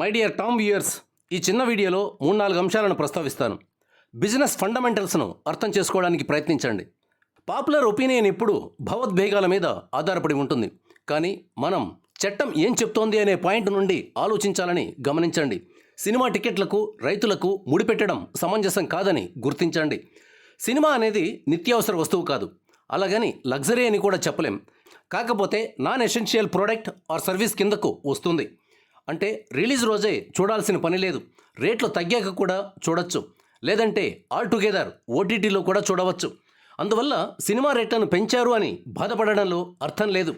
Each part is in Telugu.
మై డియర్ టామ్ వ్యూయర్స్ ఈ చిన్న వీడియోలో మూడు నాలుగు అంశాలను ప్రస్తావిస్తాను. బిజినెస్ ఫండమెంటల్స్ను అర్థం చేసుకోవడానికి ప్రయత్నించండి. పాపులర్ ఒపీనియన్ ఎప్పుడు భావోద్వేగాల మీద ఆధారపడి ఉంటుంది. కానీ మనం చట్టం ఏం చెప్తోంది అనే పాయింట్ నుండి ఆలోచించాలని గమనించండి. సినిమా టికెట్లకు రైతులకు ముడిపెట్టడం సమంజసం కాదని గుర్తించండి. సినిమా అనేది నిత్యావసర వస్తువు కాదు. అలాగని లగ్జరీ అని కూడా చెప్పలేం. కాకపోతే non essential product or service కిందకు వస్తుంది. అంటే రిలీజ్ రోజే చూడాల్సిన పని లేదు. రేట్లు తగ్గాక కూడా చూడొచ్చు. లేదంటే ఆల్ టుగెదర్ ఓటీటీలో కూడా చూడవచ్చు. అందువల్ల సినిమా రేట్లను పెంచారు అని బాధపడడంలో అర్థం లేదు.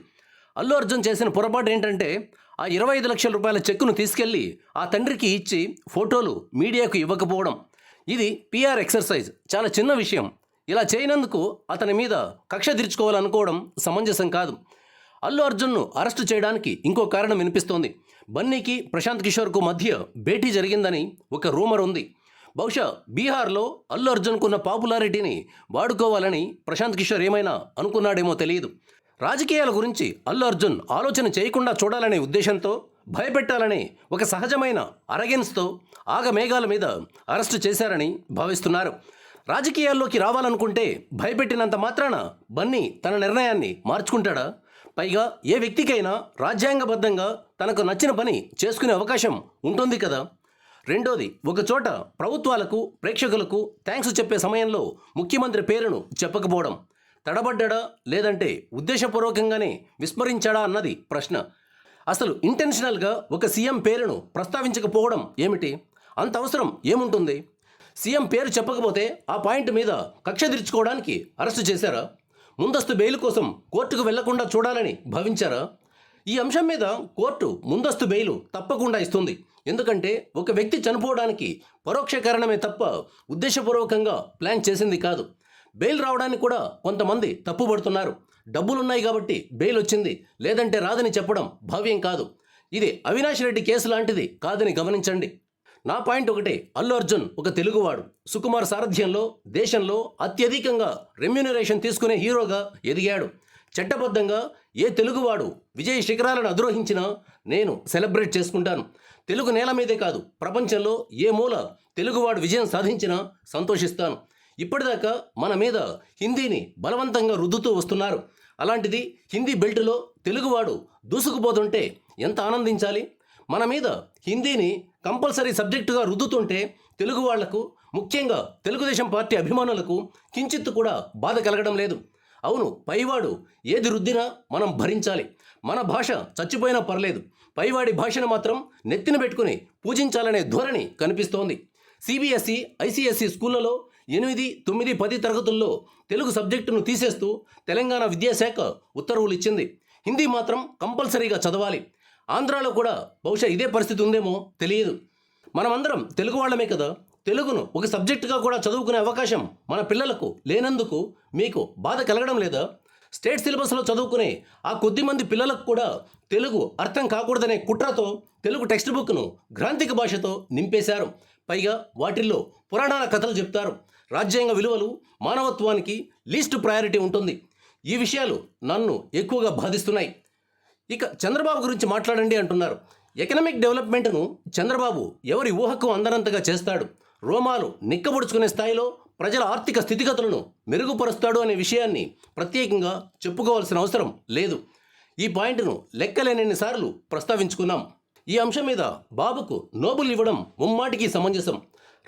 అల్లు అర్జున్ చేసిన పొరపాటు ఏంటంటే ఆ ఇరవై ఐదు లక్షల రూపాయల చెక్కును తీసుకెళ్ళి ఆ తండ్రికి ఇచ్చి ఫోటోలు మీడియాకు ఇవ్వకపోవడం. ఇది పిఆర్ ఎక్సర్సైజ్. చాలా చిన్న విషయం. ఇలా చేయనందుకు అతని మీద కక్ష తీర్చుకోవాలనుకోవడం సమంజసం కాదు. అల్లు అర్జున్ను అరెస్టు చేయడానికి ఇంకో కారణం వినిపిస్తోంది. బన్నీకి ప్రశాంత్ కిషోర్కు మధ్య భేటీ జరిగిందని ఒక రూమర్ ఉంది. బహుశా బీహార్లో అల్లు అర్జున్కున్న పాపులారిటీని వాడుకోవాలని ప్రశాంత్ కిషోర్ ఏమైనా అనుకున్నాడేమో తెలియదు. రాజకీయాల గురించి అల్లు అర్జున్ ఆలోచన చేయకుండా చూడాలనే ఉద్దేశంతో భయపెట్టాలనే ఒక సహజమైన అరగెన్స్తో ఆగమేఘాల మీద అరెస్టు చేశారని భావిస్తున్నారు. రాజకీయాల్లోకి రావాలనుకుంటే భయపెట్టినంత మాత్రాన బన్నీ తన నిర్ణయాన్ని మార్చుకుంటాడా? పైగా ఏ వ్యక్తికైనా రాజ్యాంగబద్ధంగా తనకు నచ్చిన పని చేసుకునే అవకాశం ఉంటుంది కదా. రెండోది ఒకచోట ప్రభుత్వాలకు ప్రేక్షకులకు థ్యాంక్స్ చెప్పే సమయంలో ముఖ్యమంత్రి పేరును చెప్పకపోవడం. తడబడ్డా లేదంటే ఉద్దేశపూర్వకంగానే విస్మరించాడా అన్నది ప్రశ్న. అసలు ఇంటెన్షనల్గా ఒక సీఎం పేరును ప్రస్తావించకపోవడం ఏమిటి? అంత అవసరం ఏముంటుంది? సీఎం పేరు చెప్పకపోతే ఆ పాయింట్ మీద కక్ష తీర్చుకోవడానికి అరెస్టు చేశారా? ముందస్తు బెయిల్ కోసం కోర్టుకు వెళ్ళకుండా చూడాలని భావించారా? ఈ అంశం మీద కోర్టు ముందస్తు బెయిలు తప్పకుండా ఇస్తుంది. ఎందుకంటే ఒక వ్యక్తి చనిపోవడానికి పరోక్ష కారణమే తప్ప ఉద్దేశపూర్వకంగా ప్లాన్ చేసింది కాదు. బెయిల్ రావడానికి కూడా కొంతమంది తప్పుపడుతున్నారు. డబ్బులున్నాయి కాబట్టి బెయిల్ వచ్చింది. లేదంటే రాదని చెప్పడం భావ్యం కాదు. ఇది అవినాష్ రెడ్డి కేసు లాంటిది కాదని గమనించండి. నా పాయింట్ ఒకటే. అల్లు అర్జున్ ఒక తెలుగువాడు. సుకుమార్ సారథ్యంలో దేశంలో అత్యధికంగా రెమ్యూనరేషన్ తీసుకునే హీరోగా ఎదిగాడు. చట్టబద్ధంగా ఏ తెలుగువాడు విజయ శిఖరాలను అధిరోహించినా నేను సెలబ్రేట్ చేసుకుంటాను. తెలుగు నేల మీదే కాదు ప్రపంచంలో ఏ మూల తెలుగువాడు విజయం సాధించినా సంతోషిస్తాను. ఇప్పటిదాకా మన మీద హిందీని బలవంతంగా రుద్దుతూ వస్తున్నారు. అలాంటిది హిందీ బెల్టులో తెలుగువాడు దూసుకుపోతుంటే ఎంత ఆనందించాలి? మన మీద హిందీని కంపల్సరీ సబ్జెక్టుగా రుద్దుతుంటే తెలుగు వాళ్ళకు ముఖ్యంగా తెలుగుదేశం పార్టీ అభిమానులకు కించిత్తు కూడా బాధ కలగడం లేదు. అవును పైవాడు ఏది రుద్దినా మనం భరించాలి. మన భాష చచ్చిపోయినా పర్లేదు. పైవాడి భాషను మాత్రం నెత్తిన పెట్టుకుని పూజించాలనే ధోరణి కనిపిస్తోంది. సిబిఎస్ఈ ఐసిఎస్ఈ స్కూళ్ళలో ఎనిమిది తొమ్మిది పది తరగతుల్లో తెలుగు సబ్జెక్టును తీసేస్తూ తెలంగాణ విద్యాశాఖ ఉత్తర్వులు ఇచ్చింది హిందీ మాత్రం కంపల్సరీగా చదవాలి. ఆంధ్రాలో కూడా బహుశా ఇదే పరిస్థితి ఉందేమో తెలియదు. మనమందరం తెలుగు వాళ్ళమే కదా. తెలుగును ఒక సబ్జెక్టుగా కూడా చదువుకునే అవకాశం మన పిల్లలకు లేనందుకు మీకు బాధ కలగడం లేదా? స్టేట్ సిలబస్లో చదువుకునే ఆ కొద్ది మంది పిల్లలకు కూడా తెలుగు అర్థం కాకూడదనే కుట్రతో తెలుగు టెక్స్ట్ బుక్ను గ్రాంథిక భాషతో నింపేశారు. పైగా వాటిల్లో పురాణాల కథలు చెప్తారు. రాజ్యాంగ విలువలు మానవత్వానికి లీస్ట్ ప్రయారిటీ ఉంటుంది. ఈ విషయాలు నన్ను ఎక్కువగా బాధిస్తున్నాయి. ఇక చంద్రబాబు గురించి మాట్లాడండి అంటున్నారు. ఎకనామిక్ డెవలప్మెంట్ను చంద్రబాబు ఎవరి ఊహకు అందనంతగా చేస్తాడు? రోమాలు నిక్కబొడుచుకునే స్థాయిలో ప్రజల ఆర్థిక స్థితిగతులను మెరుగుపరుస్తాడు అనే విషయాన్ని ప్రత్యేకంగా చెప్పుకోవాల్సిన అవసరం లేదు. ఈ పాయింట్ను లెక్కలేనన్నిసార్లు ప్రస్తావించుకున్నాం. ఈ అంశం మీద బాబుకు నోబుల్ ఇవ్వడం ముమ్మాటికి సమంజసం.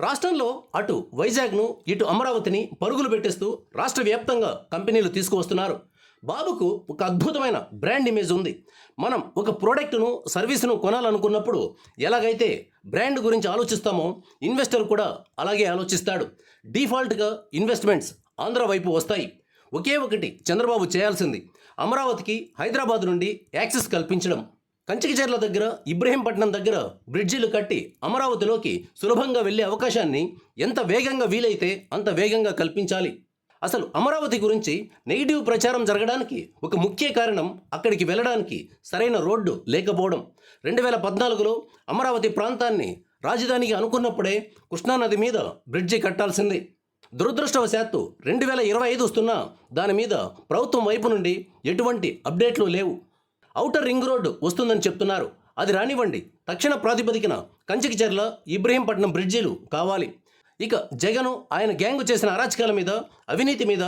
రాష్ట్రంలో అటు వైజాగ్ను ఇటు అమరావతిని పరుగులు పెట్టేస్తూ రాష్ట్ర వ్యాప్తంగా కంపెనీలు తీసుకువస్తున్నారు. బాబుకు ఒక అద్భుతమైన బ్రాండ్ ఇమేజ్ ఉంది. మనం ఒక ప్రోడక్ట్ను సర్వీస్ను కొనాలనుకున్నప్పుడు ఎలాగైతే బ్రాండ్ గురించి ఆలోచిస్తామో ఇన్వెస్టర్ కూడా అలాగే ఆలోచిస్తాడు. డిఫాల్ట్గా ఇన్వెస్ట్మెంట్స్ ఆంధ్ర వైపు వస్తాయి. ఒకే ఒకటి చంద్రబాబు చేయాల్సింది. అమరావతికి హైదరాబాద్ నుండి యాక్సెస్ కల్పించడం. కంచికిచెర్ల దగ్గర ఇబ్రహీంపట్నం దగ్గర బ్రిడ్జిలు కట్టి అమరావతిలోకి సులభంగా వెళ్ళే అవకాశాన్ని ఎంత వేగంగా వీలైతే అంత వేగంగా కల్పించాలి. అసలు అమరావతి గురించి నెగిటివ్ ప్రచారం జరగడానికి ఒక ముఖ్య కారణం అక్కడికి వెళ్ళడానికి సరైన రోడ్డు లేకపోవడం. రెండు వేల పద్నాలుగులో అమరావతి ప్రాంతాన్ని రాజధానికి అనుకున్నప్పుడే కృష్ణానది మీద బ్రిడ్జి కట్టాల్సింది. దురదృష్టవశాత్తు రెండు వేల ఇరవై ఐదు వస్తున్నా దాని మీద ప్రభుత్వం వైపు నుండి ఎటువంటి అప్డేట్లు లేవు. ఔటర్ రింగ్ రోడ్డు వస్తుందని చెప్తున్నారు. అది రానివ్వండి. తక్షణ ప్రాతిపదికన కంచికిచెర్ల ఇబ్రహీంపట్నం బ్రిడ్జీలు కావాలి. ఇక జగను ఆయన గ్యాంగు చేసిన అరాచకాల మీద అవినీతి మీద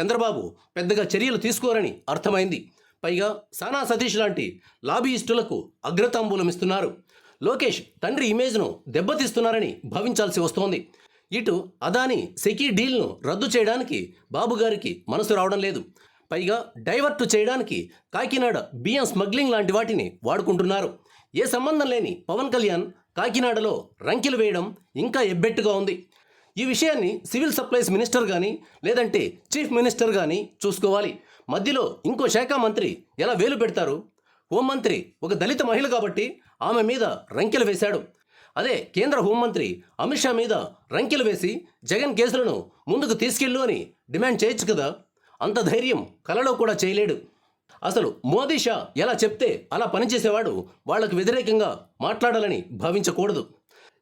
చంద్రబాబు పెద్దగా చర్యలు తీసుకోరని అర్థమైంది. పైగా సానా సతీష్ లాంటి లాబీయిస్టులకు అగ్రతాంబూలం ఇస్తున్నారు లోకేష్ తండ్రి ఇమేజ్ను దెబ్బతీస్తున్నారని భావించాల్సి వస్తోంది. ఇటు అదాని సెకీ డీల్ను రద్దు చేయడానికి బాబుగారికి మనసు రావడం లేదు. పైగా డైవర్ట్ చేయడానికి కాకినాడ బియ్యం స్మగ్లింగ్ లాంటి వాటిని వాడుకుంటున్నారు. ఏ సంబంధం లేని పవన్ కళ్యాణ్ కాకినాడలో రంకెలు వేయడం ఇంకా ఎబ్బెట్టుగా ఉంది. ఈ విషయాన్ని సివిల్ సప్లైస్ మినిస్టర్ కానీ లేదంటే చీఫ్ మినిస్టర్ కానీ చూసుకోవాలి. మధ్యలో ఇంకో శాఖ మంత్రి ఎలా వేలు పెడతారు? హోంమంత్రి ఒక దళిత మహిళ కాబట్టి ఆమె మీద రంకెలు వేశాడు. అదే కేంద్ర హోంమంత్రి అమిత్ షా మీద రంకెలు వేసి జగన్ కేసులను ముందుకు తీసుకెళ్ళు అని డిమాండ్ చేయొచ్చు కదా? అంత ధైర్యం కలలో కూడా చేయలేడు. అసలు మోదీ షా ఎలా చెప్తే అలా పనిచేసేవాడు వాళ్ళకు వ్యతిరేకంగా మాట్లాడాలని భావించకూడదు.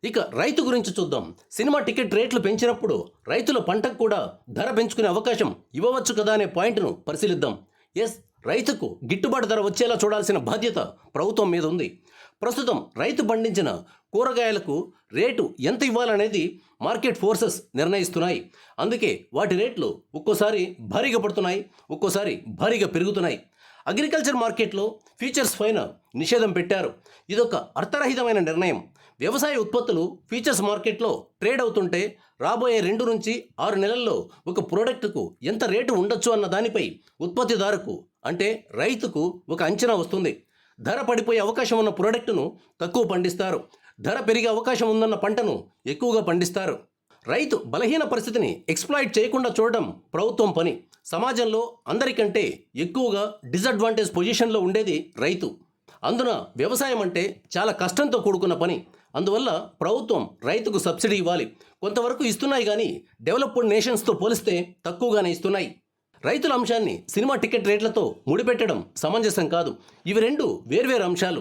ఇక రైతు గురించి చూద్దాం. సినిమా టికెట్ రేట్లు పెంచినప్పుడు రైతుల పంటకు కూడా ధర పెంచుకునే అవకాశం ఇవ్వవచ్చు కదా అనే పాయింట్ను పరిశీలిద్దాం. ఎస్ రైతుకు గిట్టుబాటు ధర వచ్చేలా చూడాల్సిన బాధ్యత ప్రభుత్వం మీద ఉంది. ప్రస్తుతం రైతు పండించిన కూరగాయలకు రేటు ఎంత ఇవ్వాలనేది మార్కెట్ ఫోర్సెస్ నిర్ణయిస్తున్నాయి. అందుకే వాటి రేట్లు ఒక్కోసారి భారీగా పడుతున్నాయి ఒక్కోసారి భారీగా పెరుగుతున్నాయి. అగ్రికల్చర్ మార్కెట్లో ఫీచర్స్ పైన నిషేధం పెట్టారు. ఇదొక అర్థరహితమైన నిర్ణయం. వ్యవసాయ ఉత్పత్తులు ఫీచర్స్ మార్కెట్లో ట్రేడ్ అవుతుంటే రాబోయే రెండు నుంచి ఆరు నెలల్లో ఒక ప్రోడక్ట్కు ఎంత రేటు ఉండొచ్చు అన్న దానిపై ఉత్పత్తిదారుకు అంటే రైతుకు ఒక అంచనా వస్తుంది. ధర పడిపోయే అవకాశం ఉన్న ప్రోడక్టును తక్కువ పండిస్తారు. ధర పెరిగే అవకాశం ఉందన్న పంటను ఎక్కువగా పండిస్తారు. రైతు బలహీన పరిస్థితిని ఎక్స్ప్లాయిట్ చేయకుండా చూడడం ప్రభుత్వం పని. సమాజంలో అందరికంటే ఎక్కువగా డిసడ్వాంటేజ్ పొజిషన్లో ఉండేది రైతు. అందున వ్యవసాయం అంటే చాలా కష్టంతో కూడుకున్న పని. అందువల్ల ప్రభుత్వం రైతుకు సబ్సిడీ ఇవ్వాలి. కొంతవరకు ఇస్తున్నాయి కానీ డెవలప్డ్ నేషన్స్తో పోలిస్తే తక్కువగానే ఇస్తున్నాయి. రైతుల అంశాన్ని సినిమా టికెట్ రేట్లతో ముడిపెట్టడం సమంజసం కాదు. ఇవి రెండు వేర్వేరు అంశాలు.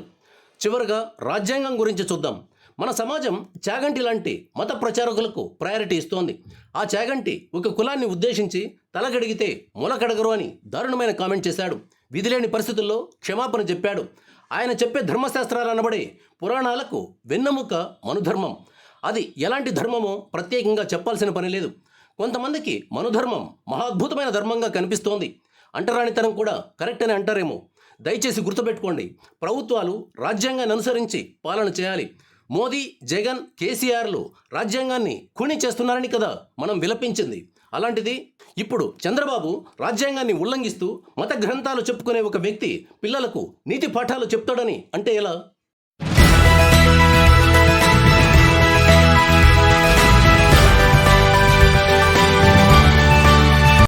చివరగా రాజ్యాంగం గురించి చూద్దాం. మన సమాజం చాగంటి లాంటి మత ప్రచారకులకు ప్రయారిటీ ఇస్తోంది. ఆ చాగంటి ఒక కులాన్ని ఉద్దేశించి తలగడిగితే మొలకడగరు అని దారుణమైన కామెంట్ చేశాడు. విధిలేని పరిస్థితుల్లో క్షమాపణ చెప్పాడు. ఆయన చెప్పే ధర్మశాస్త్రాలు అనబడే పురాణాలకు వెన్నెముక మనుధర్మం. అది ఎలాంటి ధర్మమో ప్రత్యేకంగా చెప్పాల్సిన పని లేదు. కొంతమందికి మనుధర్మం మహాద్భుతమైన ధర్మంగా కనిపిస్తోంది. అంటరానితనం కూడా కరెక్ట్ అని అంటారేమో. దయచేసి గుర్తుపెట్టుకోండి. ప్రభుత్వాలు రాజ్యాంగాన్ని అనుసరించి పాలన చేయాలి. మోదీ జగన్ కేసీఆర్లు రాజ్యాంగాన్ని ఖూనీ చేస్తున్నారని కదా మనం విలపించింది. అలాంటిది ఇప్పుడు చంద్రబాబు రాజ్యాంగాన్ని ఉల్లంఘిస్తూ మత గ్రంథాలు చెప్పుకునే ఒక వ్యక్తి పిల్లలకు నీతి పాఠాలు చెప్తాడని అంటే ఎలా?